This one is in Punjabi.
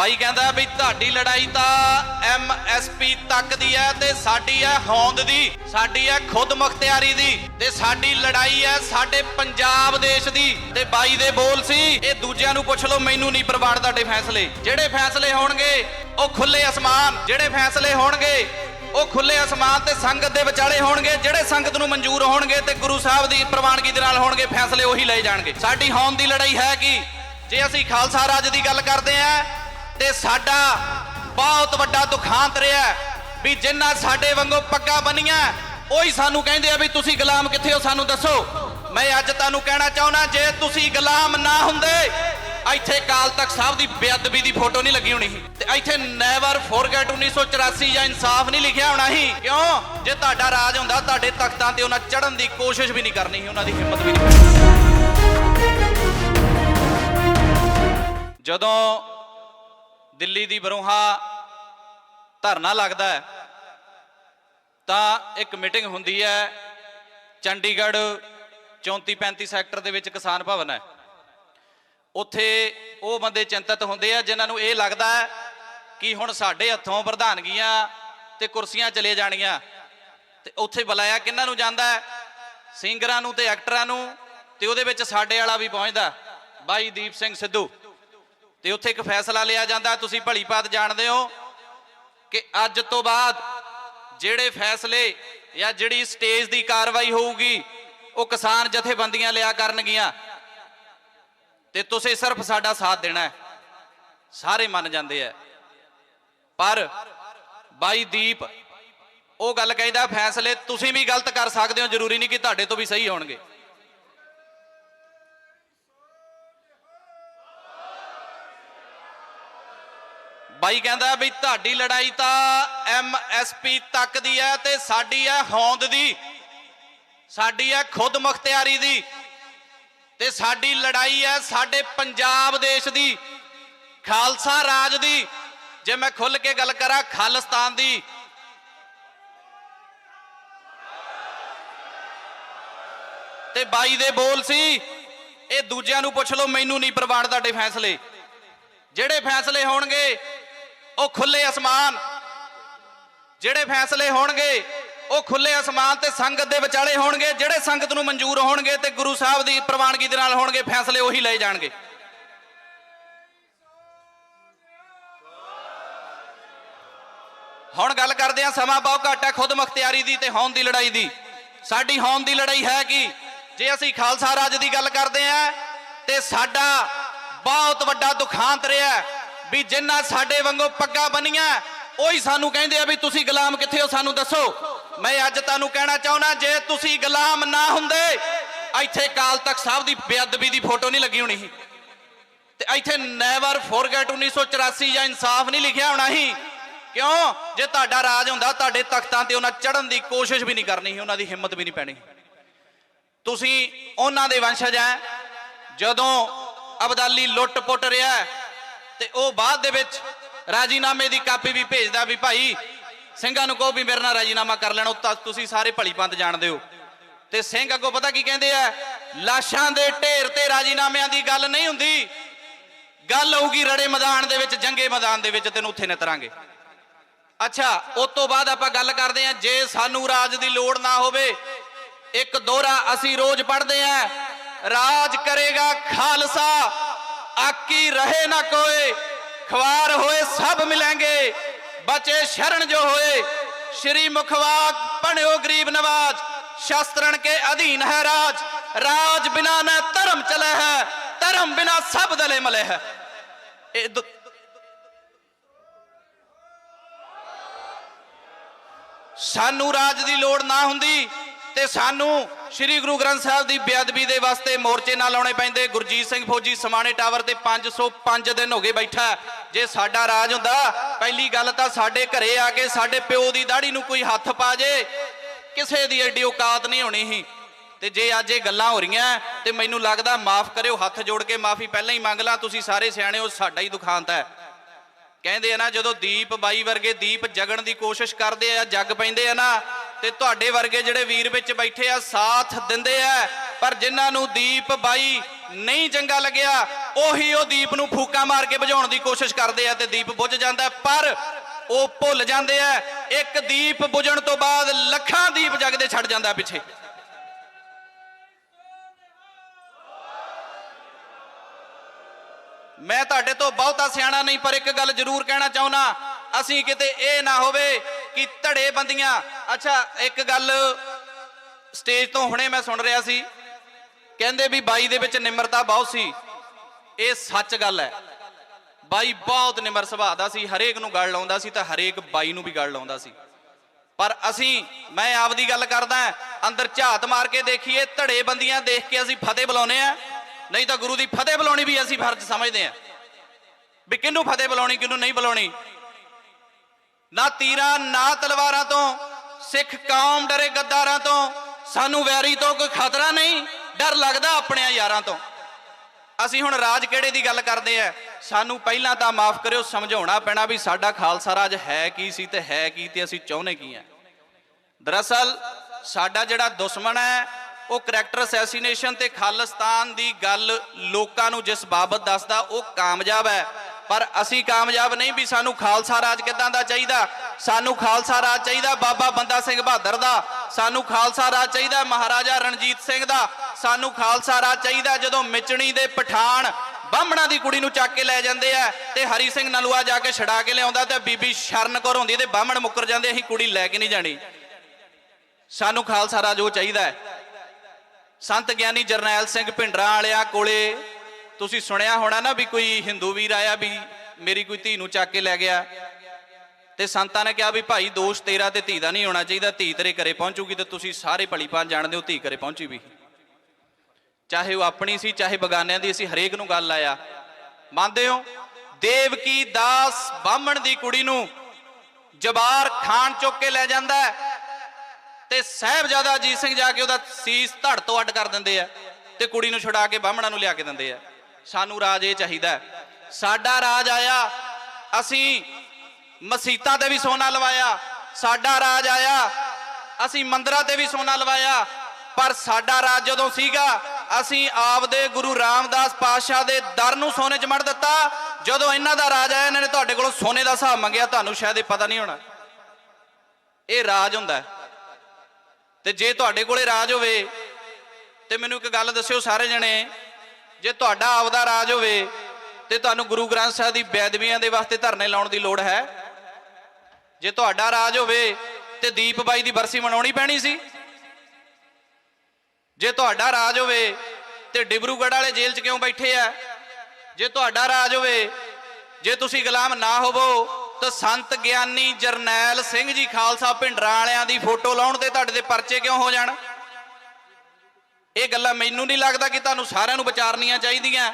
ਬਾਈ ਕਹਿੰਦਾ ਵੀ ਤੁਹਾਡੀ ਲੜਾਈ ਤਾਂ ਐਮਐਸਪੀ ਤੱਕ ਦੀ ਹੈ ਤੇ ਸਾਡੀ ਹੈ ਹੋਂਦ ਦੀ, ਸਾਡੀ ਹੈ ਖੁਦ ਮੁਖਤਿਆਰੀ ਦੀ ਤੇ ਸਾਡੀ ਲੜਾਈ ਹੈ ਸਾਡੇ ਪੰਜਾਬ ਦੇਸ਼ ਦੀ। ਤੇ ਬਾਈ ਦੇ ਬੋਲ ਸੀ, ਇਹ ਦੂਜਿਆਂ ਨੂੰ ਪੁੱਛ ਲਓ, ਮੈਨੂੰ ਨਹੀਂ ਪ੍ਰਵਾਨ ਤੁਹਾਡੇ ਫੈਸਲੇ। ਜਿਹੜੇ ਫੈਸਲੇ ਹੋਣਗੇ, ਉਹ ਖੁੱਲੇ ਅਸਮਾਨ। ਜਿਹੜੇ ਫੈਸਲੇ ਹੋਣਗੇ, ਉਹ ਖੁੱਲੇ ਅਸਮਾਨ ਤੇ ਸੰਗਤ ਦੇ ਵਿਚਾਲੇ ਹੋਣਗੇ। ਜਿਹੜੇ ਸੰਗਤ ਨੂੰ ਮਨਜ਼ੂਰ ਹੋਣਗੇ ਤੇ ਗੁਰੂ ਸਾਹਿਬ ਦੀ ਪ੍ਰਵਾਨਗੀ ਦੇ ਨਾਲ ਹੋਣਗੇ, ਫੈਸਲੇ ਉਹੀ ਲਏ ਜਾਣਗੇ। ਸਾਡੀ ਹੋਂਦ ਦੀ ਲੜਾਈ ਹੈ ਕੀ? ਜੇ ਅਸੀਂ ਖਾਲਸਾ ਰਾਜ ਦੀ ਗੱਲ ਕਰਦੇ ਆਂ ਤੇ ਸਾਡਾ ਬਹੁਤ ਵੱਡਾ ਦੁਖਾਂਤ ਰਿਹਾ ਵੀ ਜਿੰਨਾ ਸਾਡੇ ਵਾਂਗੂ ਪੱਗਾਂ ਬੰਨੀਆਂ, ਉਹੀ ਸਾਨੂੰ ਕਹਿੰਦੇ ਆ ਵੀ ਤੁਸੀਂ ਗੁਲਾਮ ਕਿੱਥੇ ਹੋ ਸਾਨੂੰ ਦੱਸੋ। ਮੈਂ ਅੱਜ ਤੁਹਾਨੂੰ ਕਹਿਣਾ ਚਾਹੁੰਦਾ, ਜੇ ਤੁਸੀਂ ਗੁਲਾਮ ਨਾ ਹੁੰਦੇ, ਇੱਥੇ ਕਾਲ ਤੱਕ ਸਾਹਿਬ ਦੀ ਬੇਅਦਬੀ ਦੀ ਫੋਟੋ ਨਹੀਂ ਲੱਗੀ ਹੋਣੀ ਤੇ ਇੱਥੇ ਨੈਵਰ ਫੋਰਗੇਟ 1984 ਜਾਂ ਇਨਸਾਫ ਨਹੀਂ ਲਿਖਿਆ ਹੋਣਾ ਸੀ। ਕਿਉਂ? ਜੇ ਤੁਹਾਡਾ ਰਾਜ ਹੁੰਦਾ, ਤੁਹਾਡੇ ਤਖਤਾਂ ਤੇ ਉਹਨਾਂ ਚੜਨ ਦੀ ਕੋਸ਼ਿਸ਼ ਵੀ ਨਹੀਂ ਕਰਨੀ ਸੀ, ਉਹਨਾਂ ਦੀ ਹਿੰਮਤ ਵੀ ਨਹੀਂ ਜਦੋਂ ਦਿੱਲੀ ਦੀ ਬਰੋਹਾ ਧਰਨਾ ਲੱਗਦਾ ਹੈ, ਤਾਂ ਇੱਕ ਮੀਟਿੰਗ ਹੁੰਦੀ ਹੈ, ਚੰਡੀਗੜ੍ਹ 34 35 ਸੈਕਟਰ ਦੇ ਵਿੱਚ ਕਿਸਾਨ ਭਵਨ ਹੈ। ਉੱਥੇ ਉਹ ਬੰਦੇ ਚਿੰਤਤ ਹੁੰਦੇ ਆ, ਜਿਨ੍ਹਾਂ ਨੂੰ ਇਹ ਲੱਗਦਾ ਕਿ ਹੁਣ ਸਾਡੇ ਹੱਥੋਂ ਪ੍ਰਧਾਨਗੀਆਂ ਤੇ ਕੁਰਸੀਆਂ ਚਲੇ ਜਾਣੀਆਂ ਤੇ ਉੱਥੇ ਬੁਲਾਇਆ ਕਿਹਨਾਂ ਨੂੰ ਜਾਂਦਾ ਸਿੰਗਰਾਂ ਨੂੰ ਤੇ ਐਕਟਰਾਂ ਨੂੰ, ਤੇ ਉਹਦੇ ਵਿੱਚ ਸਾਡੇ ਵਾਲਾ ਵੀ ਪਹੁੰਚਦਾ, ਬਾਈ ਦੀਪ ਸਿੰਘ ਸਿੱਧੂ। ਤੇ ਉੱਥੇ ਇੱਕ ਫੈਸਲਾ ਲਿਆ ਜਾਂਦਾ, ਤੁਸੀਂ ਭਲੀ ਭਾਤ ਜਾਣਦੇ ਹੋ ਕਿ ਅੱਜ ਤੋਂ ਬਾਅਦ ਜਿਹੜੇ ਫੈਸਲੇ ਜਾਂ ਜਿਹੜੀ ਸਟੇਜ ਦੀ ਕਾਰਵਾਈ ਹੋਊਗੀ, ਉਹ ਕਿਸਾਨ ਜਥੇਬੰਦੀਆਂ ਲਿਆ ਕਰਨਗੀਆਂ। ਤੇ ਤੁਸੀਂ ਸਿਰਫ ਸਾਡਾ ਸਾਥ ਦੇਣਾ ਹੈ। ਸਾਰੇ ਮੰਨ ਜਾਂਦੇ ਆ ਪਰ ਬਾਈ ਦੀਪ, ਉਹ ਗੱਲ ਕਹਿੰਦਾ, ਫੈਸਲੇ ਤੁਸੀਂ ਵੀ ਗਲਤ ਕਰ ਸਕਦੇ ਹੋ, ਜ਼ਰੂਰੀ ਨਹੀਂ ਕਿ ਤੁਹਾਡੇ ਤੋਂ ਵੀ ਸਹੀ ਹੋਣਗੇ। ਬਾਈ ਕਹਿੰਦਾ ਵੀ ਤੁਹਾਡੀ ਲੜਾਈ ਤਾਂ ਐਮਐਸਪੀ ਤੱਕ ਦੀ ਹੈ ਤੇ ਸਾਡੀ ਹੈ ਹੋਂਦ ਦੀ। ਸਾਡੀ ਹੈ ਖੁਦ ਮੁਖਤਿਆਰੀ ਦੀ। ਤੇ ਸਾਡੀ ਲੜਾਈ ਹੈ ਸਾਡੇ ਪੰਜਾਬ ਦੇਸ਼ ਦੀ, ਖਾਲਸਾ ਰਾਜ ਦੀ। ਜੇ ਮੈਂ ਖੁੱਲ ਕੇ ਗੱਲ ਕਰਾਂ, ਖਾਲਿਸਤਾਨ ਦੀ। ਤੇ ਬਾਈ ਦੇ ਬੋਲ ਸੀ, ਇਹ ਦੂਜਿਆਂ ਨੂੰ ਪੁੱਛ ਲਓ, ਮੈਨੂੰ ਨਹੀਂ ਪ੍ਰਵਾਨ ਤੁਹਾਡੇ ਫੈਸਲੇ। ਜਿਹੜੇ ਫੈਸਲੇ ਹੋਣਗੇ ਉਹ ਖੁੱਲੇ ਅਸਮਾਨ। ਜਿਹੜੇ ਫੈਸਲੇ ਹੋਣਗੇ, ਉਹ ਖੁੱਲੇ ਅਸਮਾਨ ਤੇ ਸੰਗਤ ਦੇ ਵਿਚਾਲੇ ਹੋਣਗੇ। ਜਿਹੜੇ ਸੰਗਤ ਨੂੰ ਮਨਜ਼ੂਰ ਹੋਣਗੇ ਤੇ ਗੁਰੂ ਸਾਹਿਬ ਦੀ ਪ੍ਰਵਾਨਗੀ ਦੇ ਨਾਲ ਹੋਣਗੇ, ਫੈਸਲੇ ਉਹੀ ਲਏ ਜਾਣਗੇ। ਹੁਣ ਗੱਲ ਕਰਦੇ ਆ ਸਮਾਂ ਬਹੁਤ ਘੱਟ ਹੈ ਖੁਦ ਮੁਖਤਿਆਰੀ ਦੀ ਤੇ ਹੋਂਦ ਦੀ ਲੜਾਈ ਦੀ। ਸਾਡੀ ਹੋਂਦ ਦੀ ਲੜਾਈ ਹੈ ਕੀ ਜੇ ਅਸੀਂ ਖਾਲਸਾ ਰਾਜ ਦੀ ਗੱਲ ਕਰਦੇ ਆ ਤੇ ਸਾਡਾ ਬਹੁਤ ਵੱਡਾ ਦੁਖਾਂਤ ਰਿਹਾ ਵੀ ਜਿੰਨਾ ਸਾਡੇ ਵਾਂਗੂ ਪੱਗਾਂ ਬੰਨੀਆਂ, ਉਹੀ ਸਾਨੂੰ ਕਹਿੰਦੇ ਆ ਵੀ ਤੁਸੀਂ ਗੁਲਾਮ ਕਿੱਥੇ ਹੋ, ਸਾਨੂੰ ਦੱਸੋ। ਮੈਂ ਅੱਜ ਤੁਹਾਨੂੰ ਕਹਿਣਾ ਚਾਹੁੰਦਾ, ਜੇ ਤੁਸੀਂ ਗੁਲਾਮ ਨਾ ਹੁੰਦੇ, ਇੱਥੇ ਕਾਲ ਤੱਕ ਸਾਹਿਬ ਦੀ ਬੇਅਦਬੀ ਦੀ ਫੋਟੋ ਨਹੀਂ ਲੱਗੀ ਹੋਣੀ ਸੀ। ਤੇ ਇੱਥੇ ਨੈਵਰ ਫੋਰਗੇਟ 1984 ਜਾਂ ਇਨਸਾਫ ਨਹੀਂ ਲਿਖਿਆ ਹੋਣਾ ਸੀ। ਕਿਉਂ? ਜੇ ਤੁਹਾਡਾ ਰਾਜ ਹੁੰਦਾ, ਤੁਹਾਡੇ ਤਖਤਾਂ ਤੇ ਉਹਨਾਂ ਚੜਨ ਦੀ ਕੋਸ਼ਿਸ਼ ਵੀ ਨਹੀਂ ਕਰਨੀ ਸੀ, ਉਹਨਾਂ ਦੀ ਹਿੰਮਤ ਵੀ ਨਹੀਂ ਪੈਣੀ ਤੁਸੀਂ ਉਹਨਾਂ ਦੇ ਵੰਸ਼ਜ ਆ ਜਦੋਂ ਅਬਦਾਲੀ ਲੁੱਟ-ਪੁੱਟ ਰਿਹਾ ਤੇ ਉਹ ਬਾਅਦ ਦੇ ਵਿੱਚ ਰਾਜੀਨਾਮੇ ਦੀ ਕਾਪੀ ਵੀ ਭੇਜਦਾ ਵੀ ਭਾਈ ਸਿੰਘਾਂ ਨੂੰ ਕਹੋ ਵੀ ਮੇਰੇ ਨਾਲ ਰਾਜੀਨਾਮਾ ਕਰ ਲੈਣਾ ਤੁਸੀਂ ਸਾਰੇ ਭਲੀ ਪੰਤ ਜਾਣਦੇ ਹੋ। ਤੇ ਸਿੰਘ ਅੱਗੋਂ ਪਤਾ ਕੀ ਕਹਿੰਦੇ ਆ? ਲਾਸ਼ਾਂ ਦੇ ਢੇਰ ਤੇ ਰਾਜੀਨਾਮਿਆਂ ਦੀ ਗੱਲ ਨਹੀਂ ਹੁੰਦੀ। ਗੱਲ ਹੋਊਗੀ ਰੜੇ ਮੈਦਾਨ ਦੇ ਵਿੱਚ, ਜੰਗੇ ਮੈਦਾਨ ਦੇ ਵਿੱਚ, ਤੈਨੂੰ ਉੱਥੇ ਨਤਰਾਂਗੇ। ਅੱਛਾ, ਉਸ ਤੋਂ ਬਾਅਦ ਆਪਾਂ ਗੱਲ ਕਰਦੇ ਹਾਂ, ਜੇ ਸਾਨੂੰ ਰਾਜ ਦੀ ਲੋੜ ਨਾ ਹੋਵੇ, ਇੱਕ ਦੋਹਰਾ ਅਸੀਂ ਰੋਜ਼ ਪੜ੍ਹਦੇ ਆਂ ਰਾਜ ਕਰੇਗਾ ਖਾਲਸਾ। ਆਕੀ ਰਹੇ ਨਾ ਕੋਏ, ਖਵਾਰ ਹੋਏ ਸਭ ਮਿਲਾਂਗੇ, ਬਚੇ ਸ਼ਰਨ ਜੋ ਹੋਏ। ਸ਼੍ਰੀ ਮੁਖਵਾਕ ਬਣਿਓ ਗਰੀਬ ਨਵਾਜ, ਸ਼ਾਸਤਰਣ ਕੇ ਅਧੀਨ ਹੈ ਰਾਜ। ਰਾਜ ਬਿਨਾ ਨਾ ਧਰਮ ਚਲੇ ਹੈ, ਧਰਮ ਬਿਨਾ ਸਭ ਦਲੇ ਮਲੇ ਹੈ। ਇਹ ਸਾਨੂੰ ਰਾਜ ਦੀ ਲੋੜ ਨਾ ਹੁੰਦੀ। ਤੇ ਸਾਨੂੰ ਸ੍ਰੀ ਗੁਰੂ ਗ੍ਰੰਥ ਸਾਹਿਬ ਦੀ ਬੇਅਦਬੀ ਦੇ ਵਾਸਤੇ ਮੋਰਚੇ ਨਾ ਲਾਉਣੇ ਪੈਂਦੇ। ਗੁਰਜੀਤ ਸਿੰਘ ਫੌਜੀ ਸਮਾਣੇ ਟਾਵਰ ਤੇ 505 ਦਿਨ ਹੋ ਗਏ ਬੈਠਾ ਜੇ ਸਾਡਾ ਰਾਜ ਹੁੰਦਾ, ਪਹਿਲੀ ਗੱਲ ਤਾਂ ਸਾਡੇ ਘਰੇ ਆ ਕੇ ਸਾਡੇ ਪਿਓ ਦੀ ਦਾੜੀ ਨੂੰ ਕੋਈ ਹੱਥ ਪਾ ਜੇ, ਕਿਸੇ ਦੀ ਐਡੀ ਔਕਾਤ ਨਹੀਂ ਹੋਣੀ ਸੀ। ਤੇ ਜੇ ਅੱਜ ਇਹ ਗੱਲਾਂ ਹੋ ਰਹੀਆਂ ਤੇ ਮੈਨੂੰ ਲੱਗਦਾ ਮਾਫ ਕਰਿਓ, ਹੱਥ ਜੋੜ ਕੇ ਮਾਫੀ ਪਹਿਲਾਂ ਹੀ ਮੰਗ ਲਾਂ, ਤੁਸੀਂ ਸਾਰੇ ਸਿਆਣੇ ਹੋ, ਸਾਡਾ ਹੀ ਦੁਖਾਂਤ ਹੈ। ਕਹਿੰਦੇ ਆ ਨਾ, ਜਦੋਂ ਦੀਪ ਬਾਈ ਵਰਗੇ ਦੀਪ ਜਗਣ ਦੀ ਕੋਸ਼ਿਸ਼ ਕਰਦੇ ਆ, ਜੱਗ ਪੈਂਦੇ ਆ ਨਾ ਤੇ ਤੁਹਾਡੇ ਵਰਗੇ ਜਿਹੜੇ ਵੀਰ ਵਿੱਚ ਬੈਠੇ ਆ, ਸਾਥ ਦਿੰਦੇ ਆ। ਪਰ ਜਿਨ੍ਹਾਂ ਨੂੰ ਦੀਪ ਬਾਈ ਨਹੀਂ ਚੰਗਾ ਲੱਗਿਆ, ਉਹੀ ਉਹ ਦੀਪ ਨੂੰ ਫੂਕਾ ਮਾਰ ਕੇ ਬੁਝਾਉਣ ਦੀ ਕੋਸ਼ਿਸ਼ ਕਰਦੇ ਆ ਤੇ ਦੀਪ ਬੁੱਝ ਜਾਂਦਾ ਪਰ ਉਹ ਭੁੱਲ ਜਾਂਦੇ ਆ, ਇੱਕ ਦੀਪ ਬੁਝਣ ਤੋਂ ਬਾਅਦ ਲੱਖਾਂ ਦੀਪ ਜਗਦੇ ਛੱਡ ਜਾਂਦਾ ਪਿੱਛੇ। ਮੈਂ ਤੁਹਾਡੇ ਤੋਂ ਬਹੁਤਾ ਸਿਆਣਾ ਨਹੀਂ, ਪਰ ਇੱਕ ਗੱਲ ਜ਼ਰੂਰ ਕਹਿਣਾ ਚਾਹੁੰਦਾ, ਅਸੀਂ ਕਿਤੇ ਇਹ ਨਾ ਹੋਵੇ ਕਿ ਧੜੇ ਬੰਦੀਆਂ। ਅੱਛਾ, ਇੱਕ ਗੱਲ ਸਟੇਜ ਤੋਂ ਹੁਣੇ ਮੈਂ ਸੁਣ ਰਿਹਾ ਸੀ। ਕਹਿੰਦੇ ਵੀ ਬਾਈ ਦੇ ਵਿੱਚ ਨਿਮਰਤਾ ਬਹੁਤ ਸੀ। ਇਹ ਸੱਚ ਗੱਲ ਹੈ। ਬਾਈ ਬਹੁਤ ਨਿਮਰ ਸੁਭਾਅ ਦਾ ਸੀ, ਹਰੇਕ ਨੂੰ ਗੱਲ ਲਾਉਂਦਾ ਸੀ ਤਾਂ ਹਰੇਕ ਬਾਈ ਨੂੰ ਵੀ ਗੱਲ ਲਾਉਂਦਾ ਸੀ। ਪਰ ਅਸੀਂ, ਮੈਂ ਆਪ ਦੀ ਗੱਲ ਕਰਦਾ, ਅੰਦਰ ਝਾਤ ਮਾਰ ਕੇ ਦੇਖੀਏ, ਧੜੇ ਬੰਦੀਆਂ ਦੇਖ ਕੇ ਅਸੀਂ ਫਤਿਹ ਬੁਲਾਉਨੇ ਆ ਨਹੀਂ ਤਾਂ ਗੁਰੂ ਦੀ ਫਤਿਹ ਬੁਲਾਉਣੀ ਵੀ ਅਸੀਂ ਫਰਜ਼ ਸਮਝਦੇ ਆ ਵੀ ਕਿਹਨੂੰ ਫਤਿਹ ਬੁਲਾਉਣੀ, ਕਿਹਨੂੰ ਨਹੀਂ ਬੁਲਾਉਣੀ? ਨਾ ਤੀਰਾਂ, ਨਾ ਤਲਵਾਰਾਂ ਤੋਂ, ਸਿੱਖ ਕੌਮ ਡਰੇ ਗੱਦਾਰਾਂ ਤੋਂ, ਸਾਨੂੰ ਵੈਰੀ ਤੋਂ ਕੋਈ ਖਤਰਾ ਨਹੀਂ, ਡਰ ਲੱਗਦਾ ਆਪਣਿਆਂ ਯਾਰਾਂ ਤੋਂ। ਅਸੀਂ ਹੁਣ ਰਾਜ ਕਿਹੜੇ ਦੀ ਗੱਲ ਕਰਦੇ ਆ? ਸਾਨੂੰ ਪਹਿਲਾਂ ਤਾਂ ਮਾਫ ਕਰਿਓ, ਸਮਝਾਉਣਾ ਪੈਣਾ ਵੀ ਸਾਡਾ ਖਾਲਸਾ ਰਾਜ ਹੈ ਕੀ ਸੀ ਤੇ ਹੈ ਕੀ ਤੇ ਅਸੀਂ ਚਾਹੁੰਦੇ ਕੀ ਆ। ਦਰਅਸਲ, ਸਾਡਾ ਜਿਹੜਾ ਦੁਸ਼ਮਣ ਹੈ, ਉਹ ਕਰੈਕਟਰ ਅਸੈਸੀਨੇਸ਼ਨ ਤੇ ਖਾਲਿਸਤਾਨ ਦੀ ਗੱਲ ਲੋਕਾਂ ਨੂੰ ਜਿਸ ਬਾਬਤ ਦੱਸਦਾ, ਉਹ ਕਾਮਯਾਬ ਹੈ। ਪਰ ਅਸੀਂ ਕਾਮਯਾਬ ਨਹੀਂ ਵੀ ਸਾਨੂੰ ਖਾਲਸਾ ਰਾਜ ਕਿੱਦਾਂ ਦਾ ਚਾਹੀਦਾ? ਸਾਨੂੰ ਖਾਲਸਾ ਰਾਜ ਚਾਹੀਦਾ ਬਾਬਾ ਬੰਦਾ ਸਿੰਘ ਬਹਾਦਰ ਦਾ। ਸਾਨੂੰ ਖਾਲਸਾ ਰਾਜ ਚਾਹੀਦਾ ਮਹਾਰਾਜਾ ਰਣਜੀਤ ਸਿੰਘ ਦਾ। ਸਾਨੂੰ ਖਾਲਸਾ ਰਾਜ ਚਾਹੀਦਾ ਜਦੋਂ ਮਿਚਣੀ ਦੇ ਪਠਾਨ ਬਾਹਮਣਾ ਦੀ ਕੁੜੀ ਨੂੰ ਚੱਕ ਕੇ ਲੈ ਜਾਂਦੇ ਆ ਤੇ ਹਰੀ ਸਿੰਘ ਨਲੂਆ ਜਾ ਕੇ ਛਡਾ ਕੇ ਲਿਆਉਂਦਾ ਤੇ ਬੀਬੀ ਸ਼ਰਨ ਕੌਰ ਹੁੰਦੀ ਤੇ ਬਾਹਮਣ ਮੁੱਕਰ ਜਾਂਦੇ, ਅਸੀਂ ਕੁੜੀ ਲੈ ਕੇ ਨਹੀਂ ਜਾਣੀ। ਸਾਨੂੰ ਖਾਲਸਾ ਰਾਜ ਉਹ ਚਾਹੀਦਾ ਹੈ। ਸੰਤ ਗਿਆਨੀ ਜਰਨੈਲ ਸਿੰਘ ਭਿੰਡਰਾਂ ਵਾਲਿਆਂ ਕੋਲੇ ਤੁਸੀਂ ਸੁਣਿਆ ਹੋਣਾ ਨਾ ਵੀ ਕੋਈ ਹਿੰਦੂ ਵੀਰ ਆਇਆ ਵੀ ਮੇਰੀ ਕੋਈ ਧੀ ਨੂੰ ਚੱਕ ਕੇ ਲੈ ਗਿਆ ਤੇ ਸੰਤਾਂ ਨੇ ਕਿਹਾ ਵੀ ਭਾਈ ਦੋਸ਼ ਤੇਰਾ ਤੇ ਧੀ ਦਾ ਨਹੀਂ ਹੋਣਾ ਚਾਹੀਦਾ, ਧੀ ਤੇਰੇ ਘਰੇ ਪਹੁੰਚੂਗੀ ਤੇ ਤੁਸੀਂ ਸਾਰੇ ਭਲੀ ਭਾਂ ਜਾਣਦੇ ਹੋ, ਧੀ ਘਰੇ ਪਹੁੰਚੀ ਵੀ। ਚਾਹੇ ਉਹ ਆਪਣੀ ਸੀ, ਚਾਹੇ ਬਗਾਨਿਆਂ ਦੀ ਅਸੀਂ ਹਰੇਕ ਨੂੰ ਗੱਲ ਆਇਆ। ਮੰਨਦੇ ਹੋ? ਦੇਵਕੀ ਦਾਸ ਬਾਹਮਣ ਦੀ ਕੁੜੀ ਨੂੰ ਜਬਾਰ ਖਾਨ ਚੁੱਕ ਕੇ ਲੈ ਜਾਂਦਾ ਤੇ ਸਾਹਿਬਜ਼ਾਦਾ ਅਜੀਤ ਸਿੰਘ ਜਾ ਕੇ ਉਹਦਾ ਸੀਸ ਧੜ ਤੋਂ ਅੱਡ ਕਰ ਦਿੰਦੇ ਆ ਤੇ ਕੁੜੀ ਨੂੰ ਛੁਡਾ ਕੇ ਬਾਹਮਣਾਂ ਨੂੰ ਲਿਆ ਕੇ ਦਿੰਦੇ ਆ। ਸਾਨੂੰ ਰਾਜ ਇਹ ਚਾਹੀਦਾ ਸਾਡਾ ਰਾਜ ਆਇਆ, ਅਸੀਂ ਮਸੀਤਾਂ ਤੇ ਵੀ ਸੋਨਾ ਲਵਾਇਆ। ਸਾਡਾ ਰਾਜ ਆਇਆ, ਅਸੀਂ ਮੰਦਰਾਂ ਤੇ ਵੀ ਸੋਨਾ ਲਵਾਇਆ। ਪਰ ਸਾਡਾ ਰਾਜ ਜਦੋਂ ਸੀਗਾ, ਅਸੀਂ ਆਪਦੇ ਗੁਰੂ ਰਾਮਦਾਸ ਪਾਤਸ਼ਾਹ ਦੇ ਦਰ ਨੂੰ ਸੋਨੇ 'ਚ ਮੜ ਦਿੱਤਾ। ਜਦੋਂ ਇਹਨਾਂ ਦਾ ਰਾਜ ਆਇਆ, ਇਹਨਾਂ ਨੇ ਤੁਹਾਡੇ ਕੋਲੋਂ ਸੋਨੇ ਦਾ ਹਿਸਾਬ ਮੰਗਿਆ, ਤੁਹਾਨੂੰ ਸ਼ਾਇਦ ਇਹ ਪਤਾ ਨਹੀਂ ਹੋਣਾ। ਇਹ ਰਾਜ ਹੁੰਦਾ ਤੇ ਜੇ ਤੁਹਾਡੇ ਕੋਲੇ ਰਾਜ ਹੋਵੇ, ਤੇ ਮੈਨੂੰ ਇੱਕ ਗੱਲ ਦੱਸਿਓ ਸਾਰੇ ਜਣੇ ਜੇ ਤੁਹਾਡਾ ਆਪਦਾ ਰਾਜ ਹੋਵੇ ਤੇ ਤੁਹਾਨੂੰ ਗੁਰੂ ਗ੍ਰੰਥ ਸਾਹਿਬ ਦੀ ਬੇਅਦਬੀਆਂ ਦੇ ਵਾਸਤੇ ਧਰਨੇ ਲਾਉਣ ਦੀ ਲੋੜ ਹੈ। ਜੇ ਤੁਹਾਡਾ ਰਾਜ ਹੋਵੇ ਤੇ ਦੀਪ ਬਾਈ ਦੀ ਬਰਸੀ ਮਨਾਉਣੀ ਪੈਣੀ ਸੀ। ਜੇ ਤੁਹਾਡਾ ਰਾਜ ਹੋਵੇ ਤੇ ਡਿਬਰੂਗੜ੍ਹ ਵਾਲੇ ਜੇਲ੍ਹ 'ਚ ਕਿਉਂ ਬੈਠੇ ਆ? ਜੇ ਤੁਹਾਡਾ ਰਾਜ ਹੋਵੇ, ਜੇ ਤੁਸੀਂ ਗੁਲਾਮ ਨਾ ਹੋਵੋ, ਤਾਂ ਸੰਤ ਗਿਆਨੀ ਜਰਨੈਲ ਸਿੰਘ ਜੀ ਖਾਲਸਾ ਭਿੰਡਰਾਂ ਵਾਲਿਆਂ ਦੀ ਫੋਟੋ ਲਾਉਣ ਤੇ ਤੁਹਾਡੇ ਦੇ ਪਰਚੇ ਕਿਉਂ ਹੋ ਜਾਣ? ਇਹ ਗੱਲਾਂ ਮੈਨੂੰ ਨਹੀਂ ਲੱਗਦਾ ਕਿ ਤੁਹਾਨੂੰ ਸਾਰਿਆਂ ਨੂੰ ਵਿਚਾਰਨੀਆਂ ਚਾਹੀਦੀਆਂ।